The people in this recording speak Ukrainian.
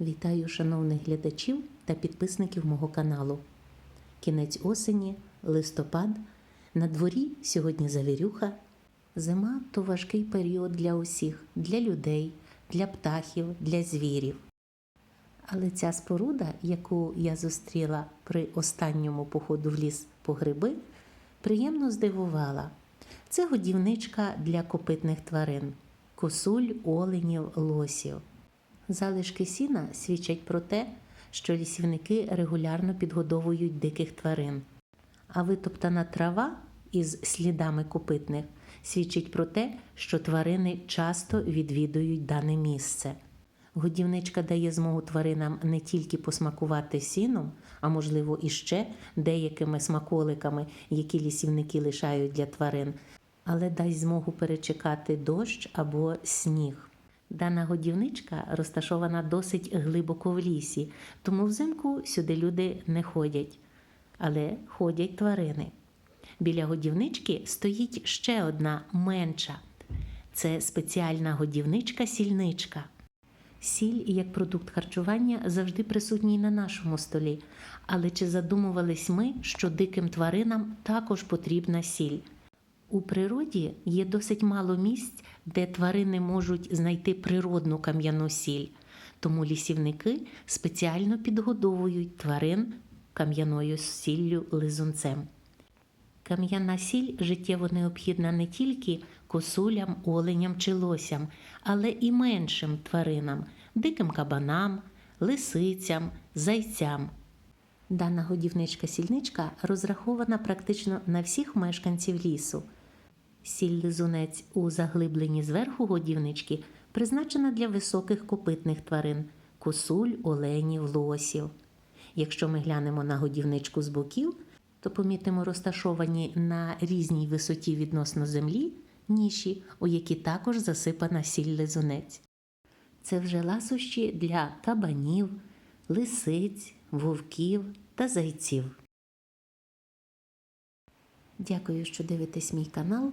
Вітаю шановних глядачів та підписників мого каналу. Кінець осені, листопад. На дворі сьогодні завірюха. Зима то важкий період для усіх, для людей, для птахів, для звірів. Але ця споруда, яку я зустріла при останньому походу в ліс по гриби, приємно здивувала. Це годівничка для копитних тварин косуль, оленів, лосів. Залишки сіна свідчать про те, що лісівники регулярно підгодовують диких тварин. А витоптана трава із слідами копитних свідчить про те, що тварини часто відвідують дане місце. Годівничка дає змогу тваринам не тільки посмакувати сіном, а можливо іще деякими смаколиками, які лісівники лишають для тварин, але дасть змогу перечекати дощ або сніг. Дана годівничка розташована досить глибоко в лісі, тому взимку сюди люди не ходять, але ходять тварини. Біля годівнички стоїть ще одна менша. Це спеціальна годівничка-сільничка. Сіль як продукт харчування завжди присутній на нашому столі. Але чи задумувались ми, що диким тваринам також потрібна сіль? У природі є досить мало місць, де тварини можуть знайти природну кам'яну сіль, тому лісівники спеціально підгодовують тварин кам'яною сіллю лизунцем. Кам'яна сіль життєво необхідна не тільки косулям, оленям чи лосям, але і меншим тваринам, диким кабанам, лисицям, зайцям. Дана годівничка-сільничка розрахована практично на всіх мешканців лісу. Сіль-лизунець у заглибленні зверху годівнички призначена для високих копитних тварин косуль, оленів, лосів. Якщо ми глянемо на годівничку з боків, то помітимо розташовані на різній висоті відносно землі ніші, у які також засипана сіль-лизунець. Це вже ласощі для кабанів, лисиць, вовків та зайців. Дякую, що дивитесь мій канал.